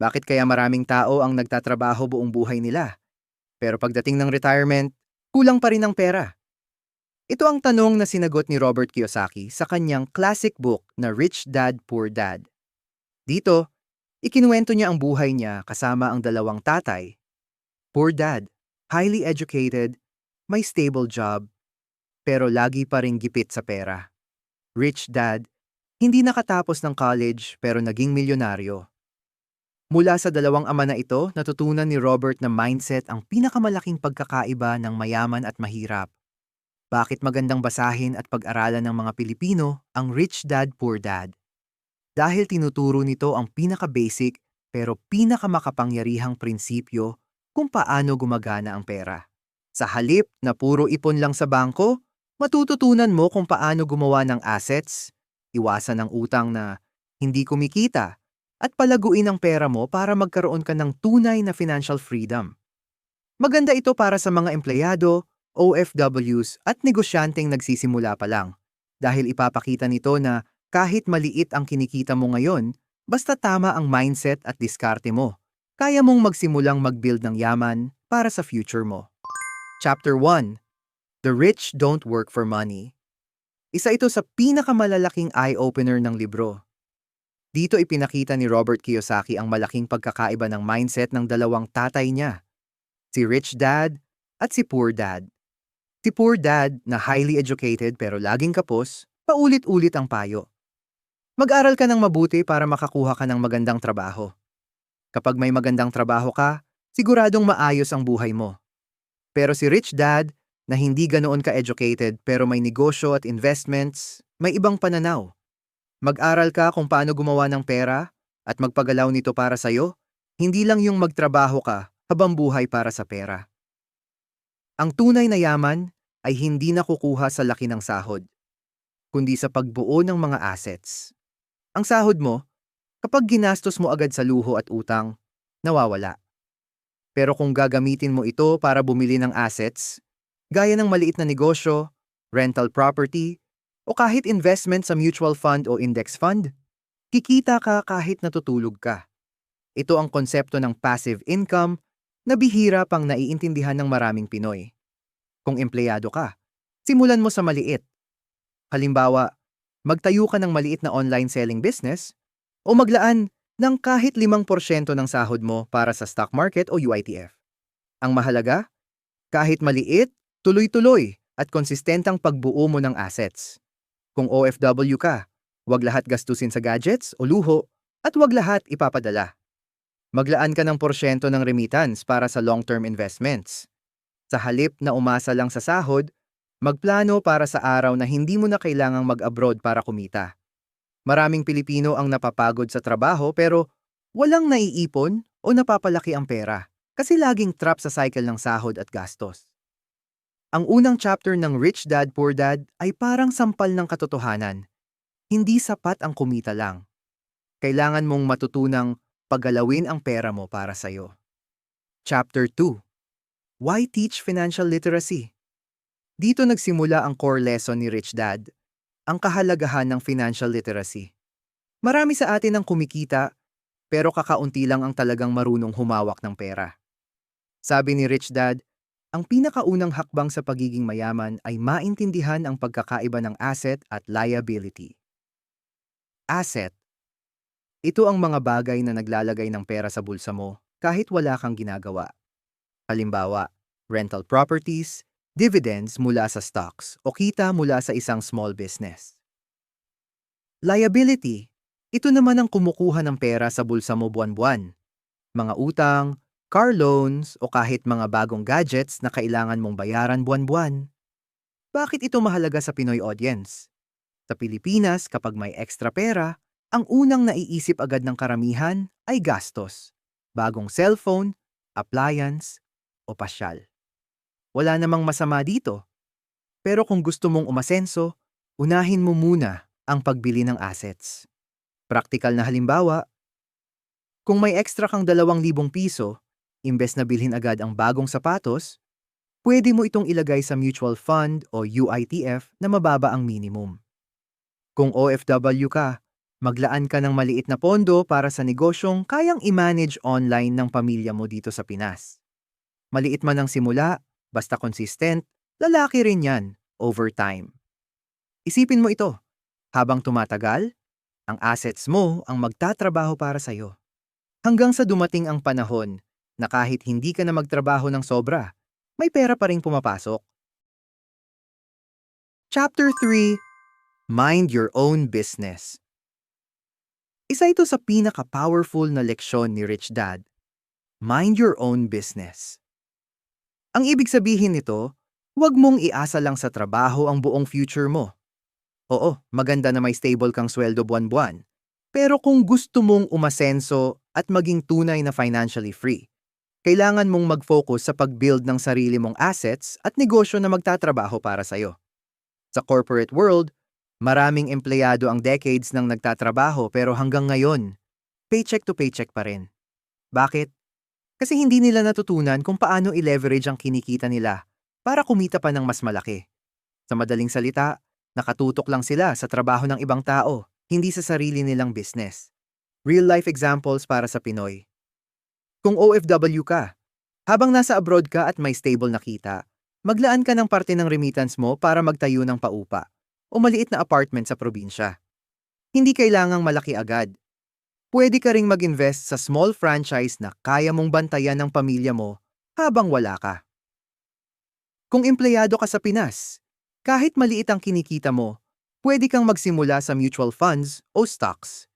Bakit kaya maraming tao ang nagtatrabaho buong buhay nila? Pero pagdating ng retirement, kulang pa rin ang pera. Ito ang tanong na sinagot ni Robert Kiyosaki sa kanyang classic book na Rich Dad, Poor Dad. Dito, ikinuwento niya ang buhay niya kasama ang dalawang tatay. Poor dad, highly educated, may stable job, pero lagi pa rin gipit sa pera. Rich dad, hindi nakatapos ng college pero naging milyonaryo. Mula sa dalawang ama na ito, natutunan ni Robert na mindset ang pinakamalaking pagkakaiba ng mayaman at mahirap. Bakit magandang basahin at pag-aralan ng mga Pilipino ang Rich Dad Poor Dad? Dahil tinuturo nito ang pinaka-basic pero pinakamakapangyarihang prinsipyo kung paano gumagana ang pera. Sa halip na puro ipon lang sa bangko, matututunan mo kung paano gumawa ng assets, iwasan ng utang na hindi kumikita, at palaguin ang pera mo para magkaroon ka ng tunay na financial freedom. Maganda ito para sa mga empleyado, OFWs at negosyanteng nagsisimula pa lang dahil ipapakita nito na kahit maliit ang kinikita mo ngayon, basta tama ang mindset at diskarte mo, kaya mong magsimulang mag-build ng yaman para sa future mo. Chapter 1 The Rich Don't Work for Money Isa ito sa pinakamalalaking eye-opener ng libro. Dito ipinakita ni Robert Kiyosaki ang malaking pagkakaiba ng mindset ng dalawang tatay niya, si Rich Dad at si Poor Dad. Si Poor Dad na highly educated pero laging kapos, paulit-ulit ang payo. Mag-aral ka ng mabuti para makakuha ka ng magandang trabaho. Kapag may magandang trabaho ka, siguradong maayos ang buhay mo. Pero si Rich Dad, na hindi ganoon ka-educated pero may negosyo at investments, may ibang pananaw. Mag-aral ka kung paano gumawa ng pera at magpagalaw nito para sa'yo, hindi lang yung magtrabaho ka habang buhay para sa pera. Ang tunay na yaman ay hindi nakukuha sa laki ng sahod, kundi sa pagbuo ng mga assets. Ang sahod mo, kapag ginastos mo agad sa luho at utang, nawawala. Pero kung gagamitin mo ito para bumili ng assets, gaya ng maliit na negosyo, rental property, o kahit investment sa mutual fund o index fund, kikita ka kahit natutulog ka. Ito ang konsepto ng passive income na bihira pang naiintindihan ng maraming Pinoy. Kung empleyado ka, simulan mo sa maliit. Halimbawa, magtayo ka ng maliit na online selling business o maglaan ng kahit 5% ng sahod mo para sa stock market o UITF. Ang mahalaga, kahit maliit, tuloy-tuloy at konsistentang pagbuo mo ng assets. Kung OFW ka, huwag lahat gastusin sa gadgets o luho at huwag lahat ipapadala. Maglaan ka ng porsyento ng remittance para sa long-term investments. Sa halip na umasa lang sa sahod, magplano para sa araw na hindi mo na kailangang mag-abroad para kumita. Maraming Pilipino ang napapagod sa trabaho pero walang naiipon o napapalaki ang pera kasi laging trap sa cycle ng sahod at gastos. Ang unang chapter ng Rich Dad Poor Dad ay parang sampal ng katotohanan. Hindi sapat ang kumita lang. Kailangan mong matutunang paggalawin ang pera mo para sa'yo. Chapter 2 Why Teach Financial Literacy? Dito nagsimula ang core lesson ni Rich Dad, ang kahalagahan ng financial literacy. Marami sa atin ang kumikita, pero kakaunti lang ang talagang marunong humawak ng pera. Sabi ni Rich Dad, ang pinakaunang hakbang sa pagiging mayaman ay maintindihan ang pagkakaiba ng asset at liability. Asset Ito ang mga bagay na naglalagay ng pera sa bulsa mo kahit wala kang ginagawa. Halimbawa, rental properties, dividends mula sa stocks o kita mula sa isang small business. Liability Ito naman ang kumukuha ng pera sa bulsa mo buwan-buwan. Mga utang, car loans o kahit mga bagong gadgets na kailangan mong bayaran buwan-buwan. Bakit ito mahalaga sa Pinoy audience? Sa Pilipinas, kapag may extra pera, ang unang naiisip agad ng karamihan ay gastos. Bagong cellphone, appliance, o pasyal. Wala namang masama dito. Pero kung gusto mong umasenso, unahin mo muna ang pagbili ng assets. Praktikal na halimbawa, kung may extra kang 2,000 piso, Imbes na bilhin agad ang bagong sapatos, pwede mo itong ilagay sa mutual fund o UITF na mababa ang minimum. Kung OFW ka, Maglaan ka ng maliit na pondo para sa negosyong kayang i-manage online ng pamilya mo dito sa Pinas. Maliit man ang simula, basta consistent, lalaki rin yan over time. Isipin mo ito, habang tumatagal, ang assets mo ang magtatrabaho para sa'yo. Hanggang sa dumating ang panahon na kahit hindi ka na magtrabaho ng sobra, may pera pa rin pumapasok. Chapter 3 Mind Your Own Business Isa ito sa pinaka-powerful na leksyon ni Rich Dad. Mind your own business. Ang ibig sabihin nito, huwag mong iasa lang sa trabaho ang buong future mo. Oo, maganda na may stable kang sweldo buwan-buwan. Pero kung gusto mong umasenso at maging tunay na financially free, kailangan mong mag-focus sa pag-build ng sarili mong assets at negosyo na magtatrabaho para sa'yo. Sa corporate world, Maraming empleyado ang decades nang nagtatrabaho pero hanggang ngayon, paycheck to paycheck pa rin. Bakit? Kasi hindi nila natutunan kung paano i-leverage ang kinikita nila para kumita pa ng mas malaki. Sa madaling salita, nakatutok lang sila sa trabaho ng ibang tao, hindi sa sarili nilang business. Real-life examples para sa Pinoy. Kung OFW ka, habang nasa abroad ka at may stable na kita, maglaan ka ng parte ng remittance mo para magtayo ng paupa o maliit na apartment sa probinsya. Hindi kailangang malaki agad. Pwede ka ring mag-invest sa small franchise na kaya mong bantayan ng pamilya mo habang wala ka. Kung empleyado ka sa Pinas, kahit maliit ang kinikita mo, pwede kang magsimula sa mutual funds o stocks.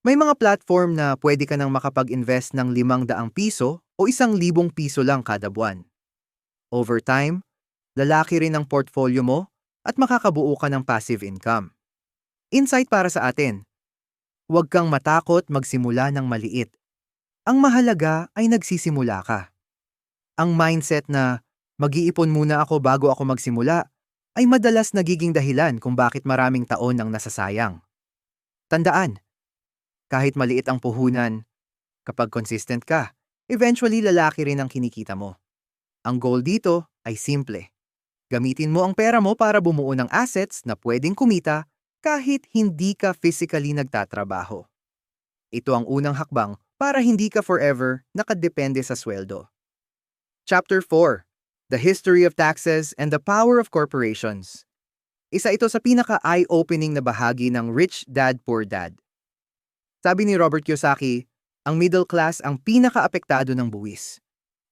May mga platform na pwede ka nang makapag-invest ng 500 piso o 1,000 piso lang kada buwan. Over time, lalaki rin ang portfolio mo at makakabuo ka ng passive income. Insight para sa atin. Huwag kang matakot magsimula ng maliit. Ang mahalaga ay nagsisimula ka. Ang mindset na mag-iipon muna ako bago ako magsimula ay madalas nagiging dahilan kung bakit maraming taon nang nasasayang. Tandaan, kahit maliit ang puhunan, kapag consistent ka, eventually lalaki rin ang kinikita mo. Ang goal dito ay simple Gamitin mo ang pera mo para bumuo ng assets na pwedeng kumita kahit hindi ka physically nagtatrabaho. Ito ang unang hakbang para hindi ka forever nakadepende sa sweldo. Chapter 4 The History of Taxes and the Power of Corporations Isa ito sa pinaka-eye-opening na bahagi ng Rich Dad Poor Dad. Sabi ni Robert Kiyosaki, ang middle class ang pinaka-apektado ng buwis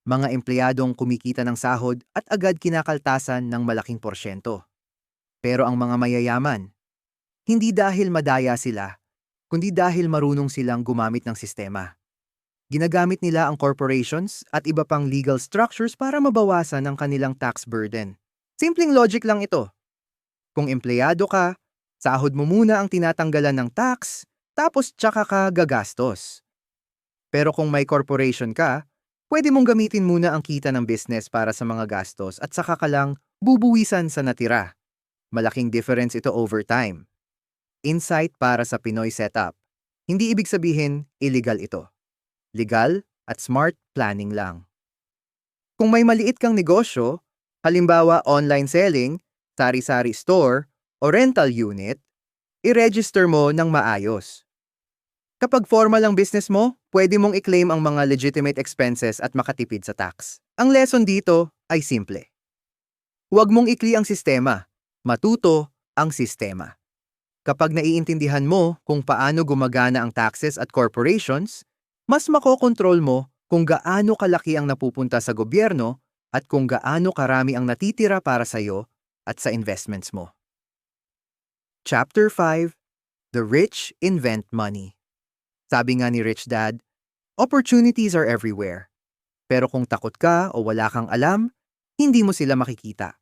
mga empleyadong kumikita ng sahod at agad kinakaltasan ng malaking porsyento. Pero ang mga mayayaman, hindi dahil madaya sila, kundi dahil marunong silang gumamit ng sistema. Ginagamit nila ang corporations at iba pang legal structures para mabawasan ang kanilang tax burden. Simpleng logic lang ito. Kung empleyado ka, sahod mo muna ang tinatanggalan ng tax, tapos tsaka ka gagastos. Pero kung may corporation ka, Pwede mong gamitin muna ang kita ng business para sa mga gastos at saka ka lang bubuwisan sa natira. Malaking difference ito over time. Insight para sa Pinoy setup. Hindi ibig sabihin illegal ito. Legal at smart planning lang. Kung may maliit kang negosyo, halimbawa online selling, sari-sari store, o rental unit, i-register mo ng maayos. Kapag formal ang business mo, pwede mong i-claim ang mga legitimate expenses at makatipid sa tax. Ang lesson dito ay simple. Huwag mong ikli ang sistema, matuto ang sistema. Kapag naiintindihan mo kung paano gumagana ang taxes at corporations, mas makokontrol mo kung gaano kalaki ang napupunta sa gobyerno at kung gaano karami ang natitira para sa iyo at sa investments mo. Chapter 5 The Rich Invent Money sabi nga ni Rich Dad, opportunities are everywhere. Pero kung takot ka o wala kang alam, hindi mo sila makikita.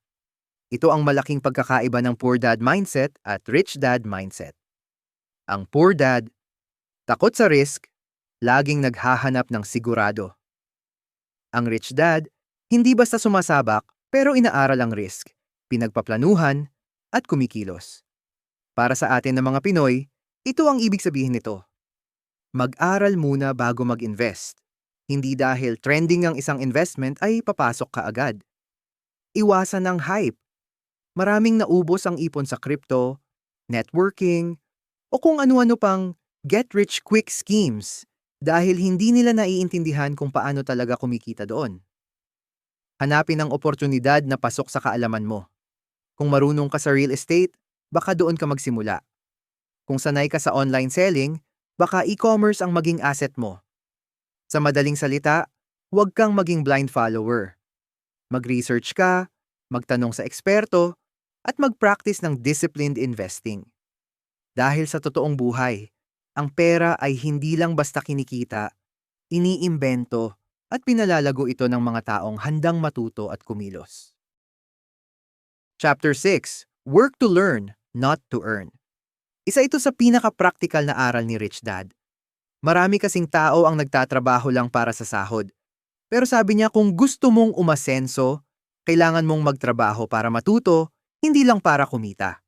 Ito ang malaking pagkakaiba ng poor dad mindset at rich dad mindset. Ang poor dad, takot sa risk, laging naghahanap ng sigurado. Ang rich dad, hindi basta sumasabak pero inaaral ang risk, pinagpaplanuhan, at kumikilos. Para sa atin ng mga Pinoy, ito ang ibig sabihin nito. Mag-aral muna bago mag-invest. Hindi dahil trending ang isang investment ay papasok ka agad. Iwasan ng hype. Maraming naubos ang ipon sa crypto, networking, o kung ano-ano pang get-rich-quick schemes dahil hindi nila naiintindihan kung paano talaga kumikita doon. Hanapin ang oportunidad na pasok sa kaalaman mo. Kung marunong ka sa real estate, baka doon ka magsimula. Kung sanay ka sa online selling, baka e-commerce ang maging asset mo. Sa madaling salita, huwag kang maging blind follower. Mag-research ka, magtanong sa eksperto, at mag-practice ng disciplined investing. Dahil sa totoong buhay, ang pera ay hindi lang basta kinikita, iniimbento at pinalalago ito ng mga taong handang matuto at kumilos. Chapter 6 Work to Learn, Not to Earn Isa ito sa pinaka-practical na aral ni Rich Dad. Marami kasing tao ang nagtatrabaho lang para sa sahod. Pero sabi niya kung gusto mong umasenso, kailangan mong magtrabaho para matuto, hindi lang para kumita.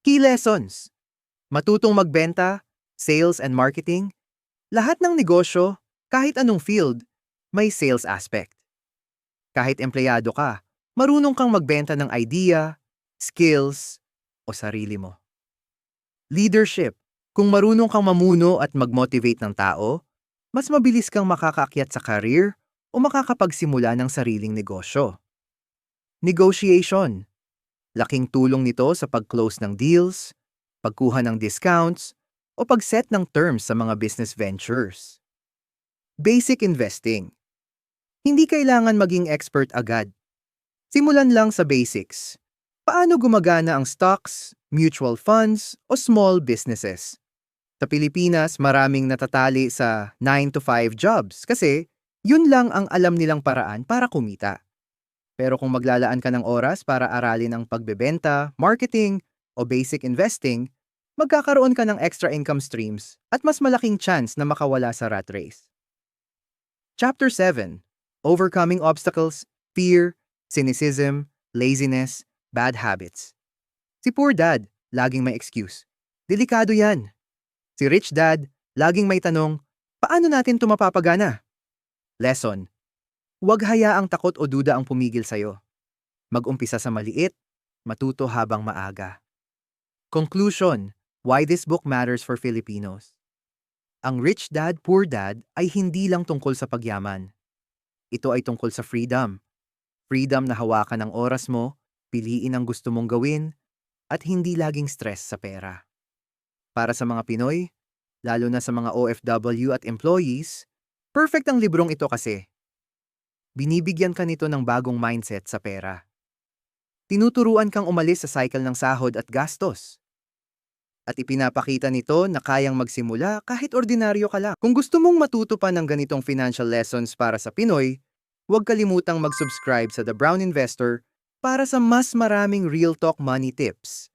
Key lessons. Matutong magbenta, sales and marketing. Lahat ng negosyo, kahit anong field, may sales aspect. Kahit empleyado ka, marunong kang magbenta ng idea, skills, o sarili mo. Leadership. Kung marunong kang mamuno at mag-motivate ng tao, mas mabilis kang makakaakyat sa career o makakapagsimula ng sariling negosyo. Negotiation. Laking tulong nito sa pag-close ng deals, pagkuha ng discounts, o pag-set ng terms sa mga business ventures. Basic investing. Hindi kailangan maging expert agad. Simulan lang sa basics. Paano gumagana ang stocks, mutual funds, o small businesses? Sa Pilipinas, maraming natatali sa 9 to 5 jobs kasi yun lang ang alam nilang paraan para kumita. Pero kung maglalaan ka ng oras para aralin ang pagbebenta, marketing, o basic investing, magkakaroon ka ng extra income streams at mas malaking chance na makawala sa rat race. Chapter 7 Overcoming Obstacles, Fear, Cynicism, Laziness, Bad Habits Si Poor Dad, laging may excuse. Delikado yan. Si Rich Dad, laging may tanong, paano natin ito mapapagana? Lesson Huwag hayaang takot o duda ang pumigil sa'yo. Mag-umpisa sa maliit, matuto habang maaga. Conclusion, why this book matters for Filipinos. Ang Rich Dad, Poor Dad ay hindi lang tungkol sa pagyaman. Ito ay tungkol sa freedom. Freedom na hawakan ang oras mo, piliin ang gusto mong gawin, at hindi laging stress sa pera. Para sa mga Pinoy, lalo na sa mga OFW at employees, perfect ang librong ito kasi binibigyan ka nito ng bagong mindset sa pera. Tinuturuan kang umalis sa cycle ng sahod at gastos. At ipinapakita nito na kayang magsimula kahit ordinaryo ka lang. Kung gusto mong matuto pa ng ganitong financial lessons para sa Pinoy, huwag kalimutang mag-subscribe sa The Brown Investor para sa mas maraming real talk money tips.